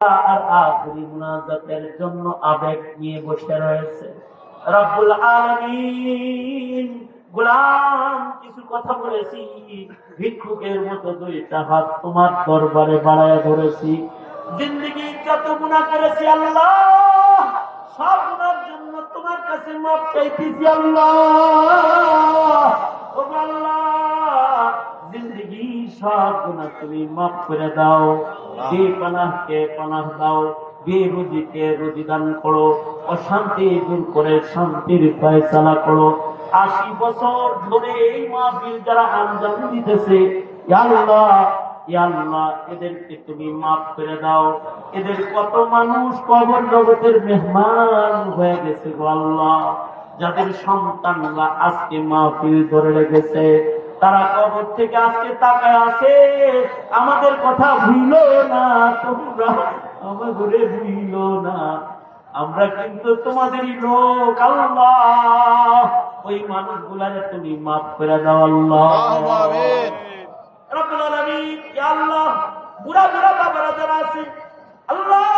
আর আখরি মুনাজাতের জন্য আবেগ নিয়ে বসে রয়েছে। রব্বুল আলামিন গোলাম কিছু কথা বলেছি, ভিক্ষুকের মতো দুইটা হাত তোমার দরবারে বাড়ায় ধরেছি। জিন্দগি যত গুণা করেছি আল্লাহ, সব গুণার জন্য তোমার কাছে মাপ চাইতেছি আল্লাহ। সব গুণা তুমি মাফ করে দাও। বে পানাহকে পানাহ দাও বে রুজিকে রুজি দান করো অশান্তি দূর করে শান্তির ফয়সালা করো। আশি বছর ধরে এই মাহফিল যারা আঞ্জাম দিতেছে আল্লাহ আল্লাহ এদেরকে তুমি মাফ করে দাও। এদের কত মানুষ কবর জগতের মেহমান হয়ে গেছে গো আল্লাহ। যাদের সন্তানরা আজকে মাহফিল ধরে রেখেছে তারা কবর থেকে আজকে তাকায় আছে। আমাদের কথা ভুইল না তোমরা আমার ঘরে ভুইল না। আমরা কিন্তু তোমাদেরই লোক আল্লাহ। ওই মানুষগুলারে তুমি মাফ করে দাও আল্লাহ। রব্বুল আলামিন ইয়া আল্লাহ বুড়া বুড়া বাবারা যারা আছে আল্লাহ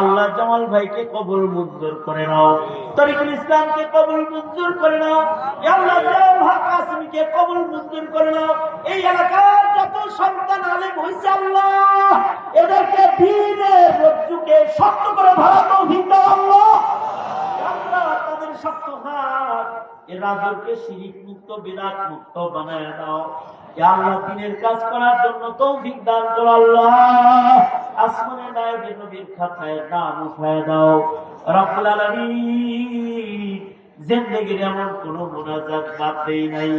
আল্লাহ, জামাল ভাইকে কবুল মঞ্জুর করে নাও। তরিকুল ইসলামকে কবুল মঞ্জুর করে নাও। আল্লাহ কবুল মঞ্জুর করে নাও। এই এলাকার যত সন্তান আলেম হইছে আল্লাহ, এদেরকে দিনের রজ্জুকে শক্ত করে ধরা তৌফিক দাও আল্লাহ। তাদের শক্ত হাত, এ রাজুকে শিরিক মুক্ত বিরাট মুক্ত বানায় দাও। আল্লাহ দিনের কাজ করার জন্য তৌফিক দান আল্লাহ। আসমানে নবীর খাতায় নাম উঠায় দাও। রব্বুল এমন কোন মুনাজাত বাদ দেই নাই,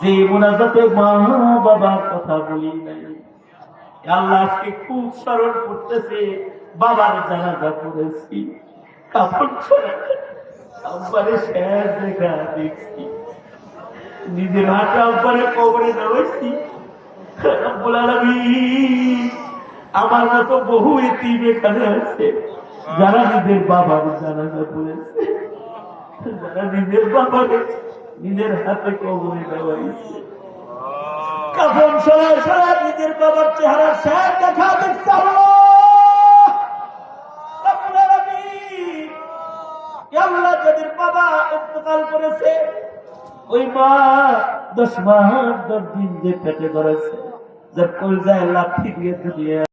যে মুনাজাতে মা বাবার কথা বলি নাই। আল্লাহ আজকে খুব স্মরণ করতেছে, বাবার জানাজা পড়েছি, কাপড় ছড়া শেষ দেখা দেখছি। নিজের হাতে আব্বারে কবরে আলামিন আমার মতো বহু এতিম এখানে আছে। যারা নিজের বাবার জানাজা পড়েছে। যারা নিজের নিজের হাতে কবরে নামাইছে কাফন সরায় সরায় নিজের বাবার চেহারা শেষ দেখা দেখছে ওই মা দশ মাস দশ দিন যে পেটে ধরেছে যে কলজায় লাঠি দিয়ে দিয়ে